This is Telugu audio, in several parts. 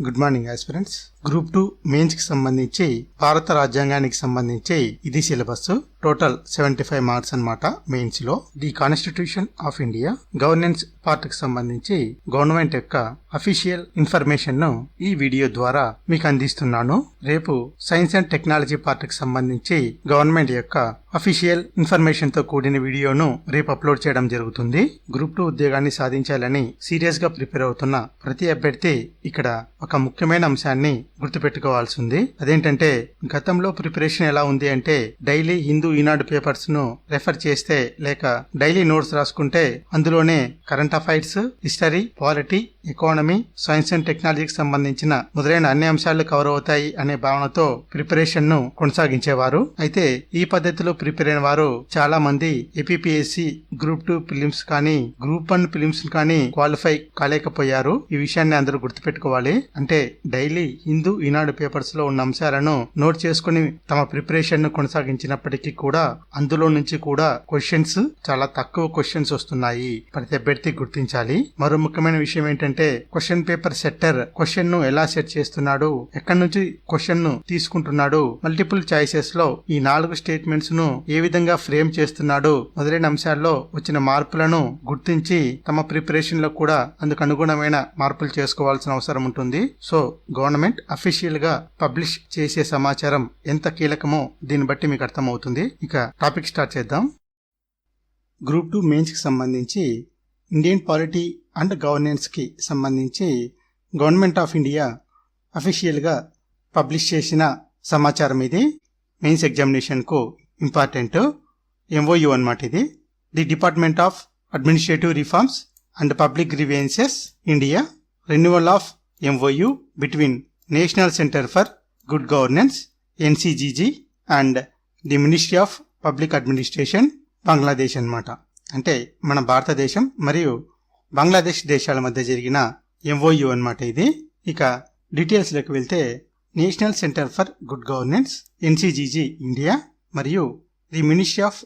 Good morning aspirants group two మెయిన్స్కి సంబంధించి భారత రాజ్యాంగానికి సంబంధించి ఇది syllabus total seventy five marks అనమాట మెయిన్స్లో. The constitution of India governance పార్ట్కి సంబంధించి గవర్నమెంట్ యొక్క అఫీషియల్ ఇన్ఫర్మేషన్ను ఈ వీడియో ద్వారా మీకు అందిస్తున్నాను. రేపు సైన్స్ అండ్ టెక్నాలజీ పార్ట్కి సంబంధించి గవర్నమెంట్ యొక్క అఫీషియల్ ఇన్ఫర్మేషన్తో కూడిన వీడియోను రేపు అప్లోడ్ చేయడం జరుగుతుంది. గ్రూప్ టూ ఉద్యోగాన్ని సాధించాలని సీరియస్గా ప్రిపేర్ అవుతున్న ప్రతి అభ్యర్థి ఇక్కడ ఒక ముఖ్యమైన అంశాన్ని గుర్తుపెట్టుకోవాల్సి ఉంది. అదేంటంటే గతంలో ప్రిపరేషన్ ఎలా ఉంది అంటే డైలీ హిందూ ఈనాడు పేపర్స్ను రెఫర్ చేస్తే లేక డైలీ నోట్స్ రాసుకుంటే అందులోనే current affairs history polity economy science and టెక్నాలజీకి సంబంధించిన మొదలైన అన్ని అంశాలు కవర్ అవుతాయి అనే భావనతో ప్రిపరేషన్ను కొనసాగించేవారు. అయితే ఈ పద్ధతిలో ప్రిపేర్ అయిన వారు చాలా మంది ఏపీఎస్సి గ్రూప్ టూ ఫిలిమ్స్ కానీ గ్రూప్ వన్ ఫిలిమ్స్ కానీ క్వాలిఫై కాలేకపోయారు. ఈ విషయాన్ని అందరూ గుర్తుపెట్టుకోవాలి. అంటే డైలీ హిందూ ఈనాడు పేపర్స్లో ఉన్న అంశాలను నోట్ చేసుకుని తమ ప్రిపరేషన్ను కొనసాగించినప్పటికీ కూడా అందులో నుంచి కూడా క్వశ్చన్స్ చాలా తక్కువ క్వశ్చన్స్ వస్తున్నాయి. ప్రతి అభ్యర్థి గుర్తించాలి. మరో ముఖ్యమైన విషయం ఏంటంటే క్వశ్చన్ పేపర్ సెట్టర్ క్వశ్చన్ను ఎలా సెట్ చేస్తున్నాడు ఎక్కడి నుంచి క్వశ్చన్ను తీసుకుంటున్నాడు మల్టిపుల్ చాయిసెస్లో ఈ నాలుగు స్టేట్మెంట్స్ను ఏ విధంగా ఫ్రేమ్ చేస్తున్నాడు మొదలైన అంశాల్లో వచ్చిన మార్పులను గుర్తించి తమ ప్రిపరేషన్లో కూడా అందుకు అనుగుణమైన మార్పులు చేసుకోవాల్సిన అవసరం ఉంటుంది. సో గవర్నమెంట్ అఫీషియల్గా పబ్లిష్ చేసే సమాచారం ఎంత కీలకమో దీన్ని బట్టి మీకు అర్థమవుతుంది. ఇక టాపిక్ స్టార్ట్ చేద్దాం. గ్రూప్ టూ మెయిన్స్కి సంబంధించి ఇండియన్ పాలిటీ అండ్ గవర్నెన్స్కి సంబంధించి గవర్నమెంట్ ఆఫ్ ఇండియా అఫీషియల్గా పబ్లిష్ చేసిన సమాచారం ఇది. మెయిన్స్ ఎగ్జామినేషన్కు ఇంపార్టెంట్ ఎంఓయు అనమాట ఇది. The department of administrative reforms and public grievances India. Renewal of MOU between national centre for good governance NCGG and the ministry of public administration Bangladesh అన్నమాట. అంటే మన భారతదేశం మరియు బంగ్లాదేశ్ దేశాల మధ్య జరిగిన ఎంఓయు అన్నమాట ఇది. ఇక డీటెయిల్స్లోకి వెళ్తే national centre for good governance NCGG India మరియు the ministry of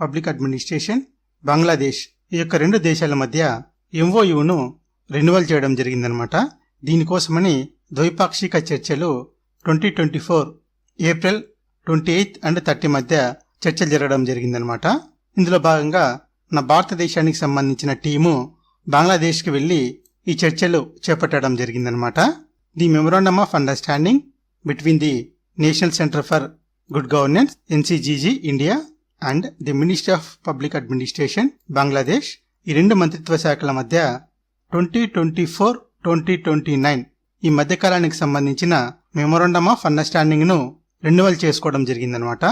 public administration Bangladesh ఈ యొక్క రెండు దేశాల మధ్య ఎంఓయును రెన్యువల్ చేయడం జరిగిందనమాట దీనికోసమని ద్వైపాక్షిక చర్చలు twenty twenty four April twenty eighth and thirty మధ్య చర్చలు జరగడం జరిగిందనమాట ఇందులో భాగంగా మన భారతదేశానికి సంబంధించిన టీము బంగ్లాదేశ్కి వెళ్ళి ఈ చర్చలు చేపట్టడం జరిగిందనమాట the memorandum of understanding between the national centre for good governance NCGG India and the ministry of public administration Bangladesh ఈ రెండు మంత్రిత్వ శాఖల మధ్య twenty twenty four twenty twenty nine ఈ మధ్యకాలానికి సంబంధించిన మెమోరాండమ్ ఆఫ్ అండర్స్టాండింగ్ను రెన్యువల్ చేసుకోవడం జరిగిందనమాట.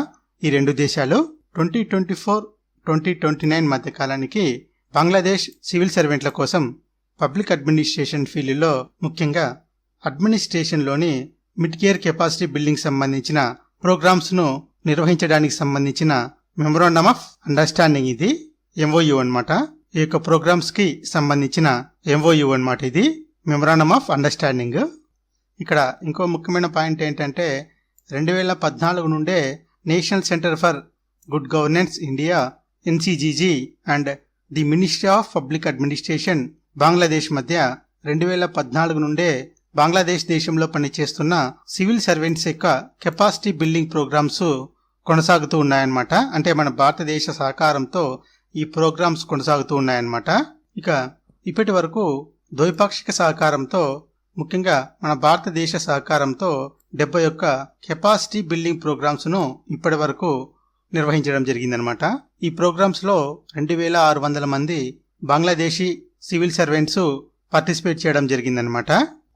ఈ రెండు దేశాలు twenty twenty four twenty twenty nine మధ్యకాలానికి Bangladesh civil సర్వెంట్ల కోసం పబ్లిక్ అడ్మినిస్ట్రేషన్ ఫీల్డ్లో ముఖ్యంగా అడ్మినిస్ట్రేషన్లోని మిడ్ కేర్ కెపాసిటీ బిల్డింగ్ సంబంధించిన ప్రోగ్రామ్స్ను నిర్వహించడానికి సంబంధించిన మెమోరాండమ్ ఆఫ్ అండర్స్టాండింగ్ ఇది ఎంఓయు అనమాట ఈ యొక్క ప్రోగ్రామ్స్కి సంబంధించిన ఎంఓయు అనమాట ఇది మెమోరాండమ్ ఆఫ్ అండర్స్టాండింగ్. ఇక్కడ ఇంకో ముఖ్యమైన పాయింట్ ఏంటంటే రెండు వేల పద్నాలుగు నుండే national centre for good governance India NCGG and the ministry of public administration Bangladesh మధ్య రెండు వేల పద్నాలుగు నుండే బంగ్లాదేశ్ దేశంలో పనిచేస్తున్న సివిల్ సర్వెంట్స్ యొక్క కెపాసిటీ బిల్డింగ్ ప్రోగ్రామ్స్ కొనసాగుతూ ఉన్నాయన్నమాట. అంటే మన భారతదేశ సహకారంతో ఈ ప్రోగ్రామ్స్ కొనసాగుతూ ఉన్నాయన్నమాట. ఇక ఇప్పటి వరకు ద్వైపాక్షిక సహకారంతో ముఖ్యంగా మన భారతదేశ సహకారంతో డెబ్బై ఒక్క కెపాసిటీ బిల్డింగ్ ప్రోగ్రామ్స్ను ఇప్పటి వరకు నిర్వహించడం జరిగిందనమాట ఈ ప్రోగ్రామ్స్లో రెండు వేల ఆరు వందల మంది బంగ్లాదేశీ సివిల్ సర్వెంట్స్ పార్టిసిపేట్ చేయడం జరిగిందనమాట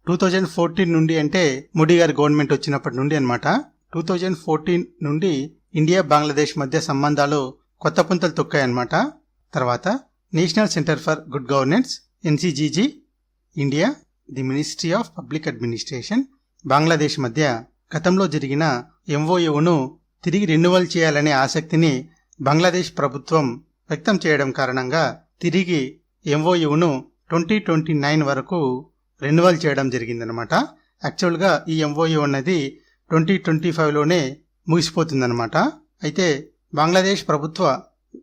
టూ థౌజండ్ ఫోర్టీన్ నుండి అంటే మోడీ గారి గవర్నమెంట్ వచ్చినప్పటి నుండి అనమాట టూ థౌజండ్ ఫోర్టీన్ నుండి ఇండియా బంగ్లాదేశ్ మధ్య సంబంధాలు కొత్త పుంతలు తొక్కాయన్నమాట. తర్వాత national centre for good governance NCGG India the ministry of public administration Bangladesh మధ్య గతంలో జరిగిన ఎంఓయూను తిరిగి రెన్యువల్ చేయాలనే ఆసక్తిని బంగ్లాదేశ్ ప్రభుత్వం వ్యక్తం చేయడం కారణంగా తిరిగి ఎంఓయును ట్వంటీ ట్వంటీ నైన్ వరకు రెన్యువల్ చేయడం జరిగిందనమాట యాక్చువల్గా ఈ ఎంఓయూ అన్నది ట్వంటీ ట్వంటీ ఫైవ్లోనే ముగిసిపోతుందన్నమాట. అయితే బంగ్లాదేశ్ ప్రభుత్వ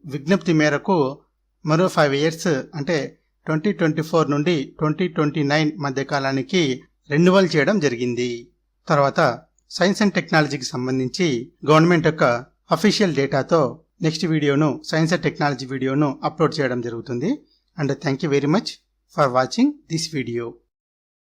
విజ్ఞప్తి మేరకు మరో ఫైవ్ ఇయర్స్ అంటే ట్వంటీ ట్వంటీ ఫోర్ నుండి ట్వంటీ ట్వంటీ నైన్ మధ్యకాలానికి రెన్యువల్ చేయడం జరిగింది. తర్వాత సైన్స్ అండ్ టెక్నాలజీకి సంబంధించి గవర్నమెంట్ యొక్క అఫీషియల్ డేటాతో నెక్స్ట్ వీడియోను సైన్స్ అండ్ టెక్నాలజీ వీడియోను అప్లోడ్ చేయడం జరుగుతుంది. And thank you very much for watching this video